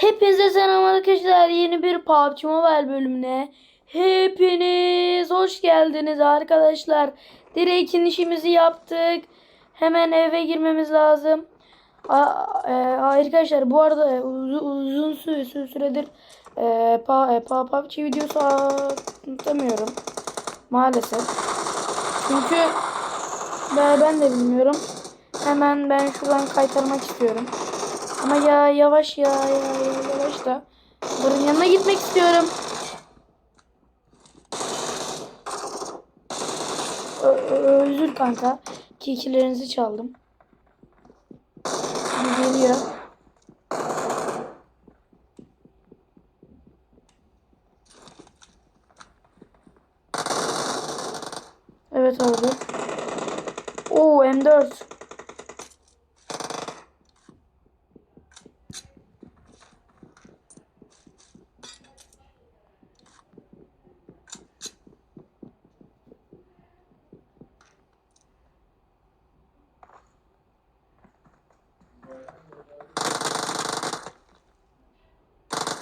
Hepinize selam arkadaşlar. Yeni bir PUBG Mobile bölümüne hepiniz hoş geldiniz arkadaşlar. Direkt inişimizi yaptık. Hemen eve girmemiz lazım. E, arkadaşlar bu arada uzun, uzun süre, süre- süredir e, pa, e, PUBG videosu atamıyorum. Maalesef. Çünkü ben, ben de bilmiyorum. Hemen ben şuradan kaytarmak istiyorum. Ama ya yavaş ya ya, ya yavaş da. Bunların yanına gitmek istiyorum. Özür kanka. Kekilerinizi çaldım. Geliyor. Evet abi. Oo M4.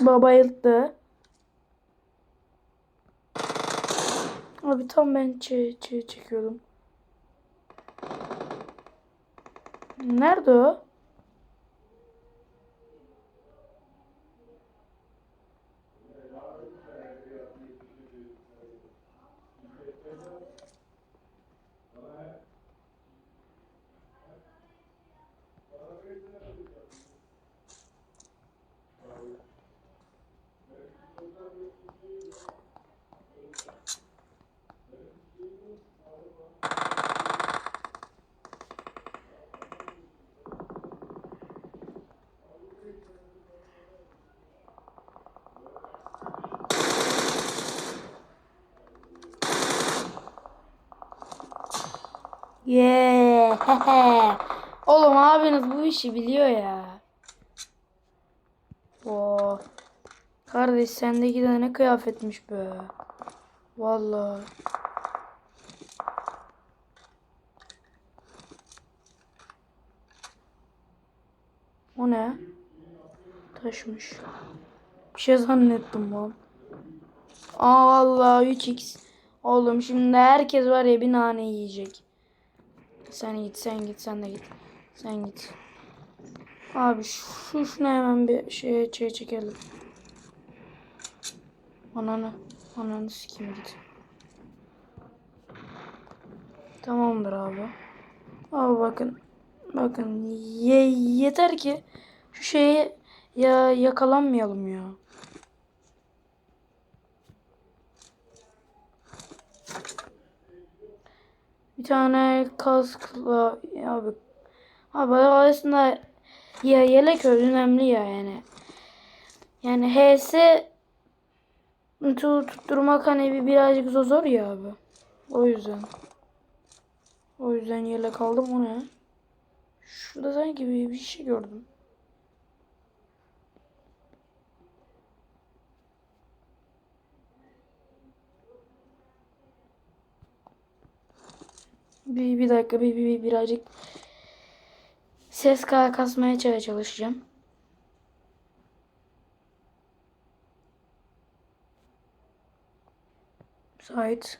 Baba yıldı. Abi tam ben çe çe çekiyordum. Nerede o? Yeah. Oğlum abiniz bu işi biliyor ya. Oo. Kardeş sendeki de ne kıyafetmiş be. Vallahi. O ne? Taşmış. Bir şey zannettim lan. Aa vallahi 3x. Oğlum şimdi herkes var ya bir nane yiyecek. Sen git sen git sen de git. Sen git. Abi şu şunu hemen bir şeye şeye çekelim. Ananı. Ananı sikeyim git. Tamamdır abi. Abi bakın. Bakın ye, yeter ki şu şeye ya yakalanmayalım ya. Bir tane kaskla abi abi aslında ya yelek önemli ya yani. Yani HS tu- tutturmak hani bir birazcık zor zor ya abi. O yüzden. O yüzden yelek aldım o ne? Şurada sanki bir, bir şey gördüm. Bir, bir dakika bir, bir, bir birazcık ses ka- kasmaya ça- çalışacağım. Müsait.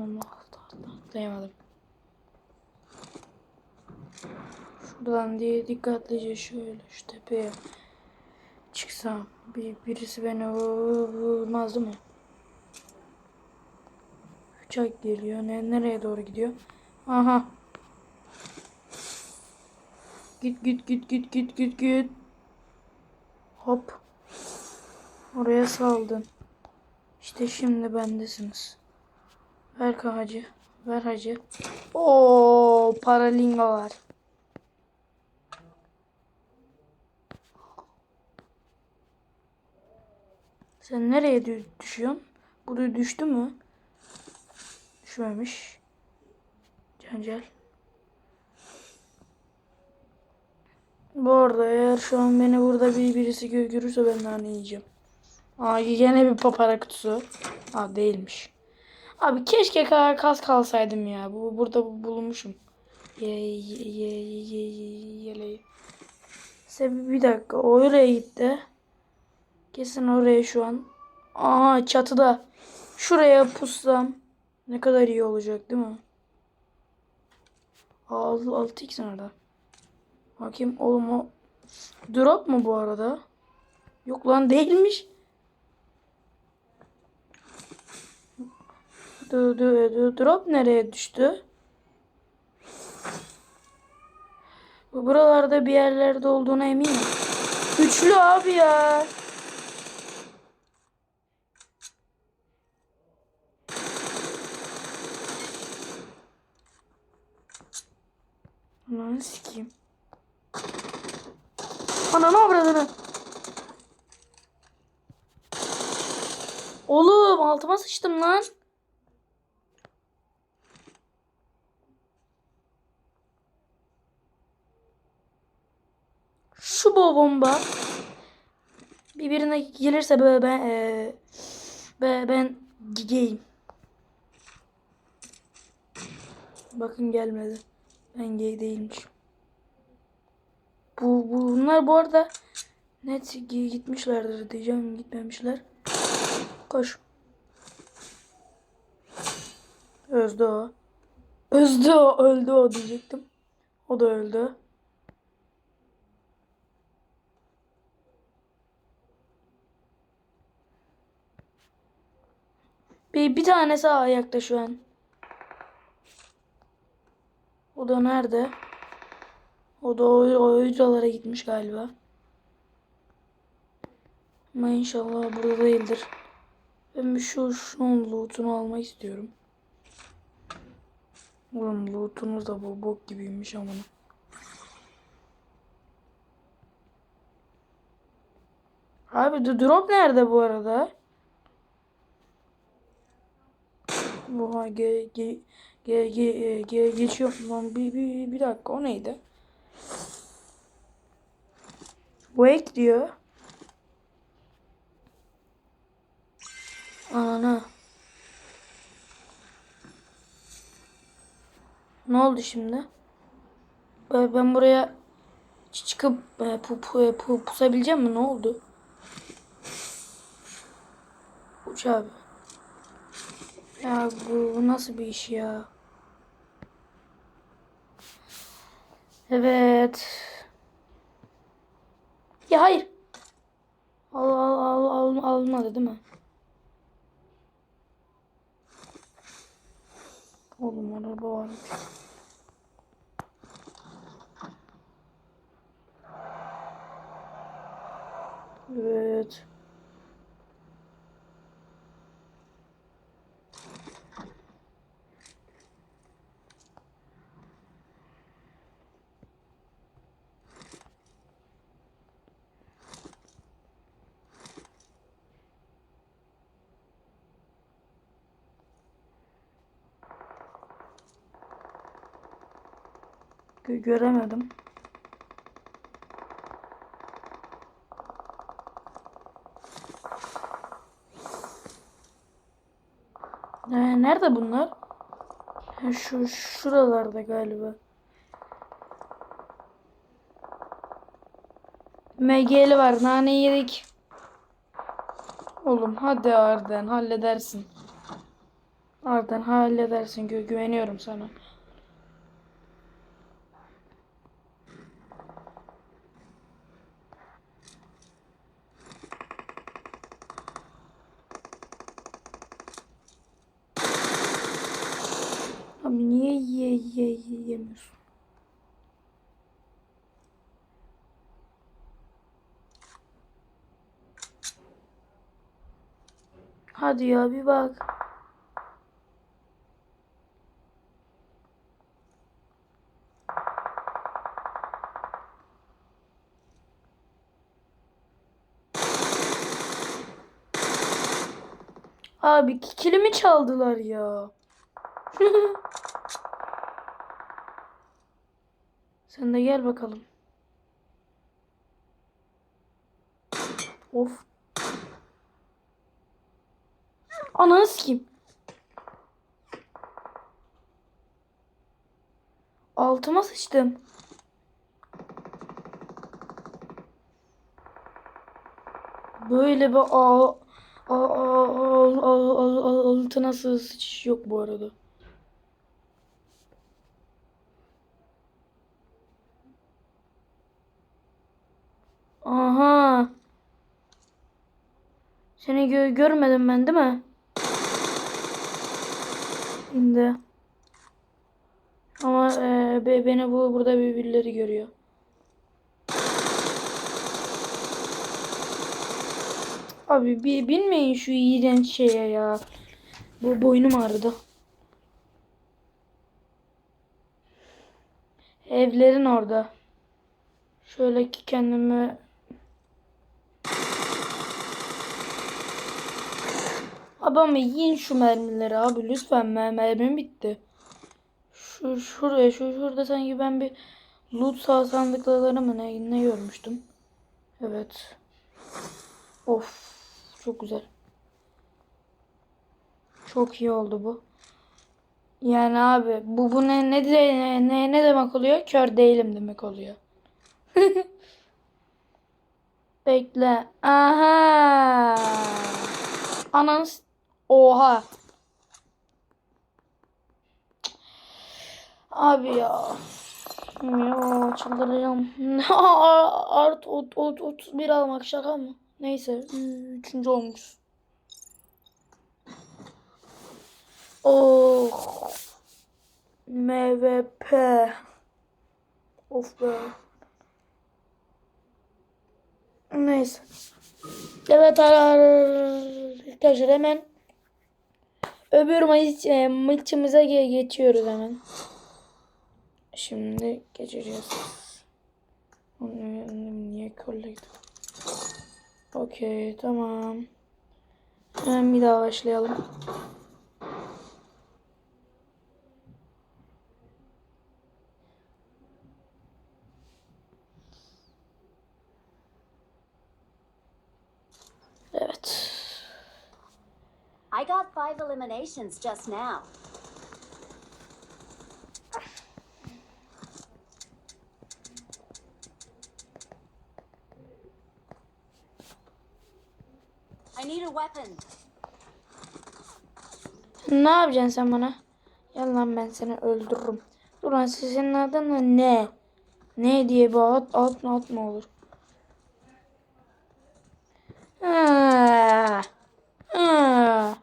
Allah atlayamadım. Şuradan diye dikkatlice şöyle şu tepeye çıksam bir, birisi beni vur- vurmaz değil mi? Uçak geliyor. Ne, nereye doğru gidiyor? Aha. Git git git git git git git. Hop. Oraya saldın. İşte şimdi bendesiniz. Ver hacı. Ver hacı. Oo paralingalar. Sen nereye dü- düşüyorsun? Buraya düştü mü? Düşmemiş. Cancel. Bu arada eğer şu an beni burada bir birisi gö- görürse ben nane yiyeceğim. Aa yine bir papara kutusu. Aa değilmiş. Abi keşke ka- kas kalsaydım ya. Bu burada bulunmuşum. Ye ye ye ye ye yeleği. Sebebi bir dakika. O oraya gitti. Kesin oraya şu an. Aha çatıda. Şuraya pussam ne kadar iyi olacak değil mi? Al 6x nerede? Bakayım oğlum o drop mu bu arada? Yok lan değilmiş. Du, du, du, drop nereye düştü? Bu buralarda bir yerlerde olduğuna eminim. Üçlü abi ya. Ananı sikeyim. Ananı avradını. Oğlum altıma sıçtım lan. Şu bu bomba birbirine gelirse böyle ben eee be- ben gideyim. Bakın gelmedi. Ben gay değilmiş. Bu, bu bunlar bu arada net gi- gitmişlerdir diyeceğim gitmemişler. Koş. Öldü o. Öldü o, öldü o diyecektim. O da öldü. Bir, bir tanesi ayakta şu an. O da nerede? O da o, o hücralara gitmiş galiba. Ama inşallah burada değildir. Ben şu şunun lootunu almak istiyorum. Oğlum lootunuz da bu bok gibiymiş ama. Abi the drop nerede bu arada? Oha ge, ge, ge, ge, ge, geçiyor lan bir, bir, bir dakika o neydi? Wake diyor. Ana. Ne oldu şimdi? Ben, buraya çıkıp e, pu, pu, pu, pusabileceğim mi? Ne oldu? Uç abi. Ya bu nasıl bir iş ya? Evet. Ya hayır. Al al al al almadı değil mi? Oğlum araba var. Evet. Gö- göremedim. Ee, nerede bunlar? Ha, Şu şuralarda galiba. MG'li var. Nane yedik. Oğlum hadi Arden halledersin. Arden halledersin. Gü güveniyorum sana. Abi niye ye ye ye yemiyorsun? Hadi ya bir bak. Abi kilimi çaldılar ya. Sen de gel bakalım. Of. Ananı sikeyim. Altıma sıçtım. Böyle bir a a altına sıçış yok bu arada. Aha. Seni gö görmedim ben değil mi? Şimdi. Ama e, be- beni bu burada bir birileri görüyor. Abi bir binmeyin şu iğrenç şeye ya. Bu boynum ağrıdı. Evlerin orada. Şöyle ki kendimi Abi yiyin şu mermileri abi lütfen mer mermim bitti. Şu şuraya şu şurada sanki ben bir loot sağ sandıkları mı ne, ne görmüştüm. Evet. Of çok güzel. Çok iyi oldu bu. Yani abi bu bu ne ne de- ne ne demek oluyor? Kör değilim demek oluyor. Bekle. Aha. Anans. Oha. Abi ya. Ya çıldıracağım. Art ot, ot, 31 almak şaka mı? Neyse. Üçüncü olmuş. Oh. MVP. Of be. Neyse. Evet arkadaşlar hemen öbür maç, e, maçımıza ge- geçiyoruz hemen. Şimdi geçeceğiz. Niye collect? Okey tamam. Hemen bir daha başlayalım. Evet. I got five eliminations just now. I need a weapon. Ne yapacaksın sen bana? Gel lan ben seni öldürürüm. Dur lan senin adın ne? Ne diye bir at, at, at mı olur? Ha. Ha.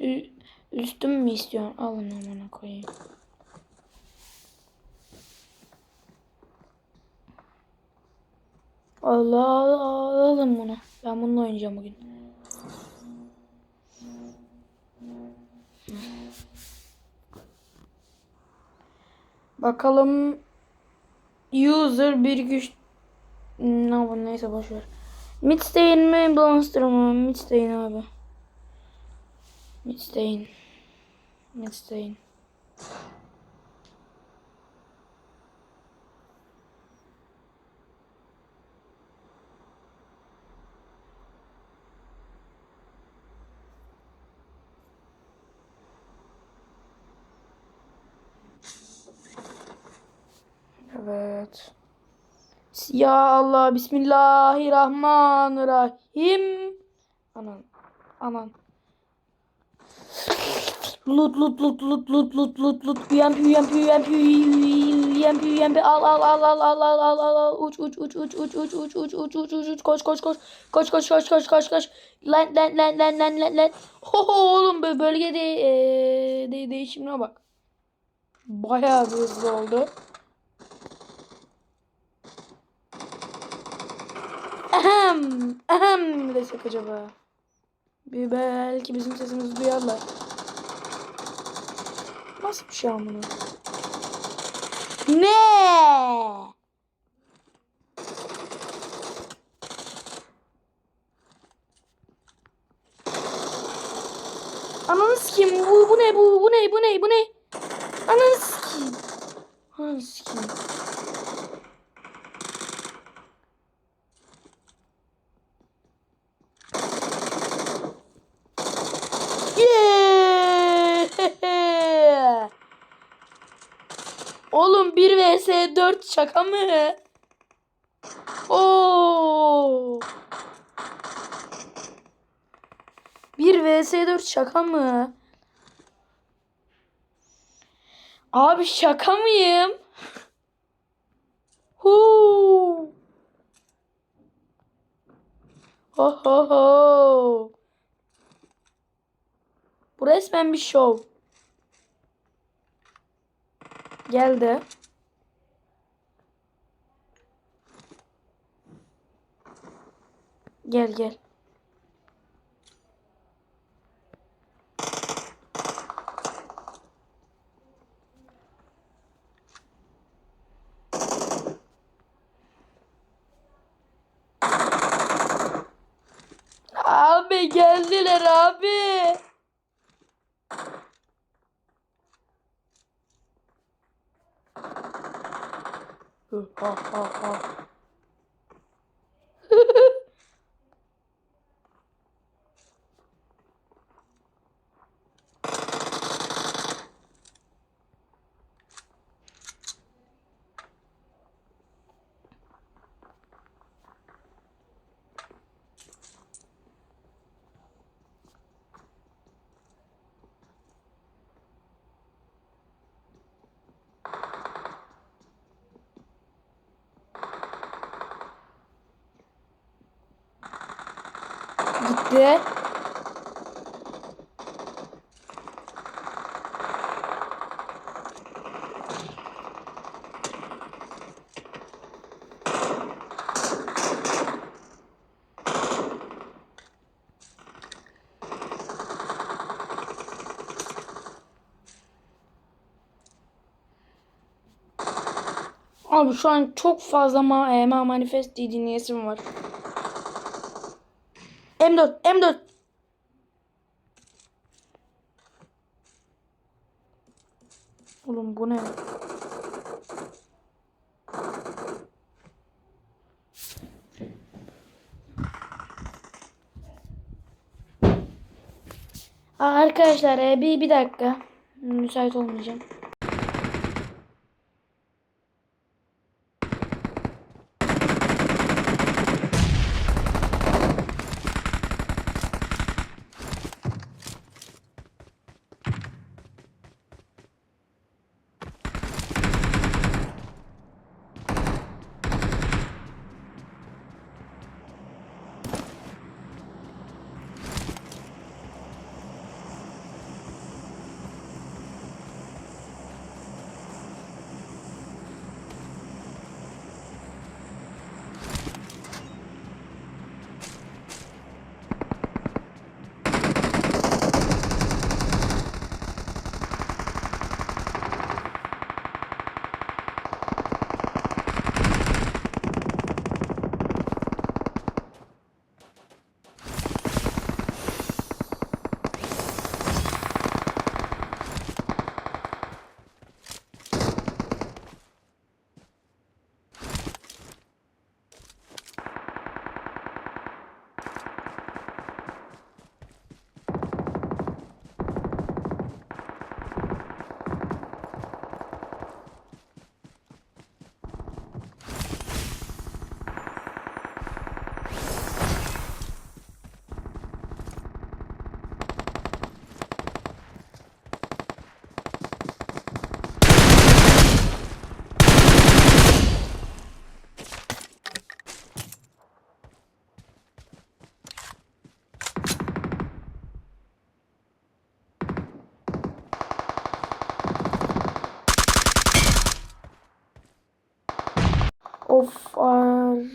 Ü- Üstüm mü istiyorsun? Alın amına koyayım. Allah Allah alın bunu. Ben bununla oynayacağım bugün. Bakalım user bir güç ne yapalım neyse boş ver. Midstein mi Blaster mı? Midstein abi. Midstein. Midstein. Evet. Ya Allah Bismillahirrahmanirrahim. Anan. Anan. Lut lut lut lut lut lut lut lut UMP UMP UMP UMP UMP al al al al al al al al al uç uç uç uç uç uç uç uç uç uç uç uç koş koş koş koş koş koş koş koş koş lan lan lan lan lan lan lan ho oğlum bu bölgede eee de değişimine bak bayağı hızlı oldu Ahem ahem mi desek acaba bir belki bizim sesimizi duyarlar Nasıl bir şey amına? Ne? Ananı sikeyim. Bu, bu ne bu? Bu ne? Bu ne? Bu ne? Ananı sikeyim. Ananı sikeyim. Yeah! Oğlum 1 vs 4 şaka mı? Oo. 1 vs 4 şaka mı? Abi şaka mıyım? Huu. Ho ho ho. Bu resmen bir şov. Geldi. Gel gel. Abi geldiler abi. Hı, Ha ha ha. Gitti. Abi şu an çok fazla ma, e, ma manifest dinleyesim var. M4, M4. Oğlum bu ne? Arkadaşlar e, bir bir dakika. Müsait olmayacağım.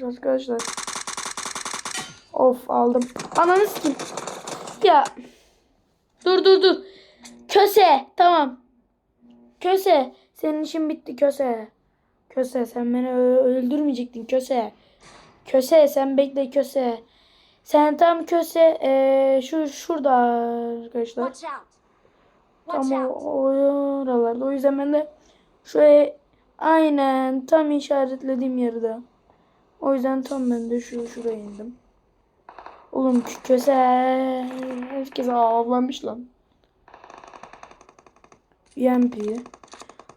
Arkadaşlar. Of aldım. Ananı sikeyim. Ya. Dur dur dur. Köse. Tamam. Köse. Senin işin bitti köse. Köse sen beni öldürmeyecektin köse. Köse sen bekle köse. Sen tam köse eee, şu şurada arkadaşlar. Watch out. Watch Tam o, out. o oralarda. O yüzden ben de şuraya aynen tam işaretlediğim yerde. O yüzden tam ben de şu şuraya indim. Oğlum kö- köse herkes avlanmış lan.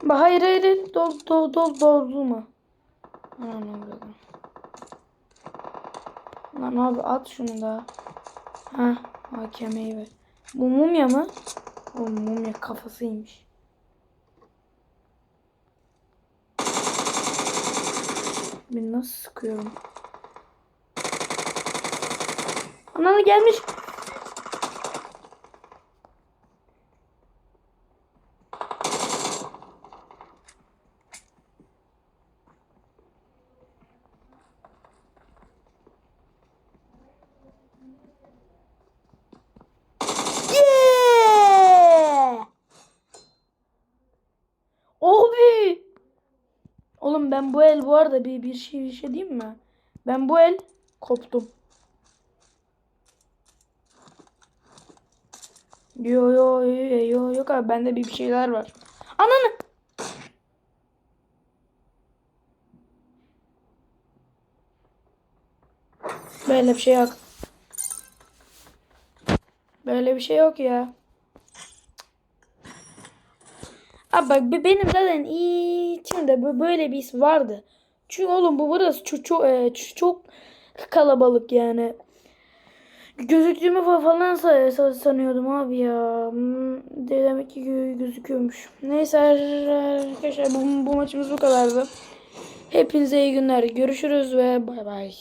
Bak hayır hayır hayır. Dol dol dol doldurma. Lan abi at şunu da. Ha, hakemeyi ver. Bu mumya mı? O mumya kafasıymış. Ben nasıl sıkıyorum? Ananı gelmiş. Yeah! Abi! Oğlum ben bu arada bir bir şey bir şey diyeyim mi? Ben bu el koptum. Yo yo yo yo yok abi bende bir şeyler var. Ananı. Böyle bir şey yok. Böyle bir şey yok ya. Abi bak be- benim zaten içimde böyle bir his vardı. Çünkü oğlum bu burası çok çok, çok kalabalık yani. Gözüktüğümü fa- falan sa- sa- sanıyordum abi ya. Hmm, de- Demek ki gö- gözüküyormuş. Neyse arkadaşlar bu, bu maçımız bu kadardı. Hepinize iyi günler. Görüşürüz ve bay bay.